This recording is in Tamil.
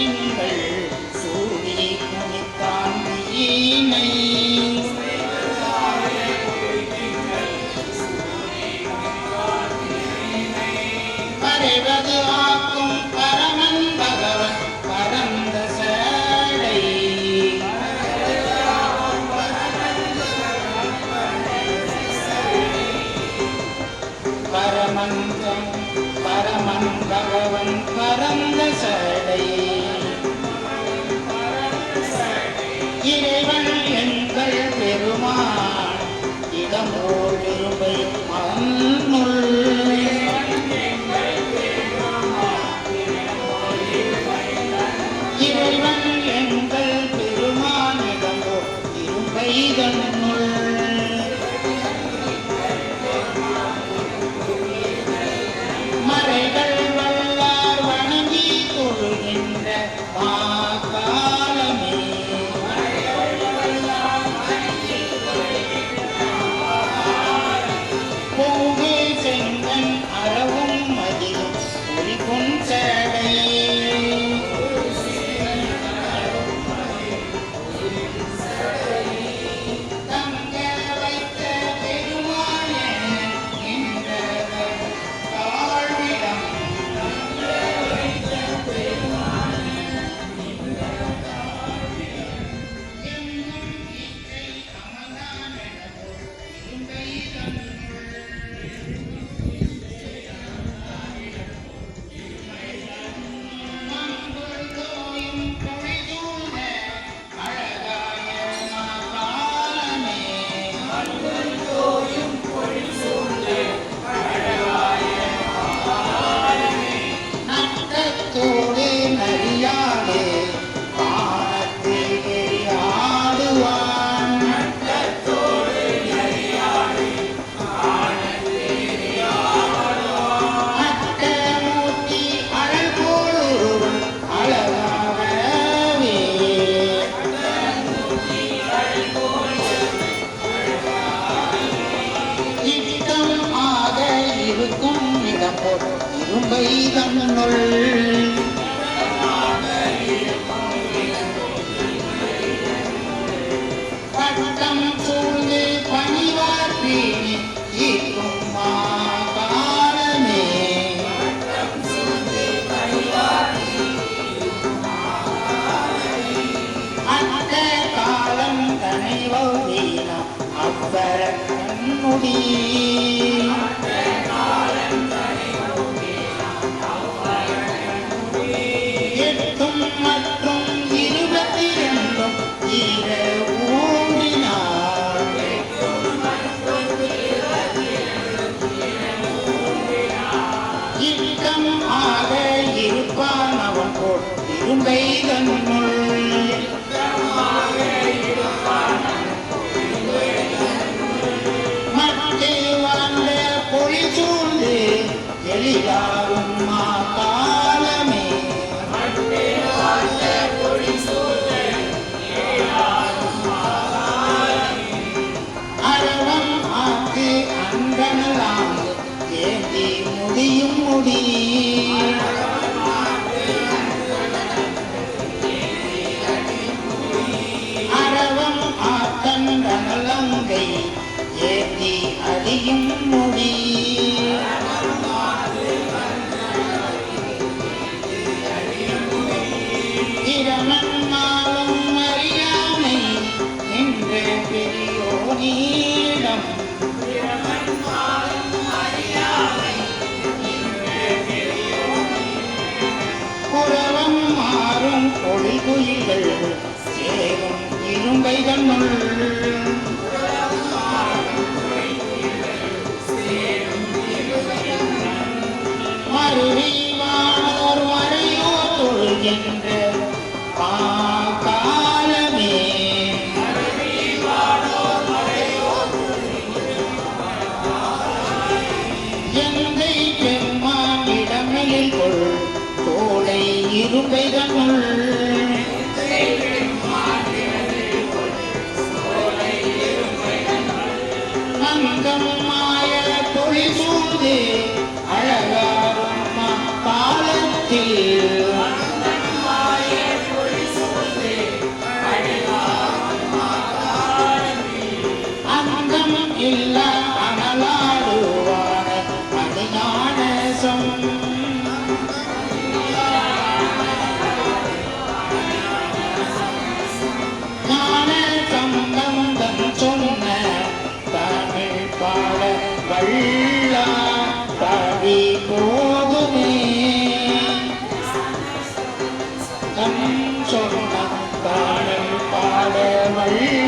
திங்கள் சூடி குனித்தான் வீணை பறைவது ஆக்கும் பரமன் பகவன் பரந்த சேடை. பரமந்தம் பரமன் பகவன் பரந்த சேடை. இறைவன் எங்கள் பெருமான் இதமோ பெருமை மண்ணுள் 볼 이른 바이 담는 놀 போல் தன்னுள் மட்டே வாழ்ந்த பொழி சூழ்ந்து எளிதாரும் மாகாலமே அரவம் ஆக்கு அன்பனலாங்கு ஏந்தி முடியும். அடியும் முடி இரமன் அறியாமை நின்று பெரியோனிடம். புறவம் மாறும் பொழிகுயில்கள் சேரும் இரும்பை தன்னுள் Sansa, Tanam, Padam, Padam, Padam, Padam, Padam, Padam,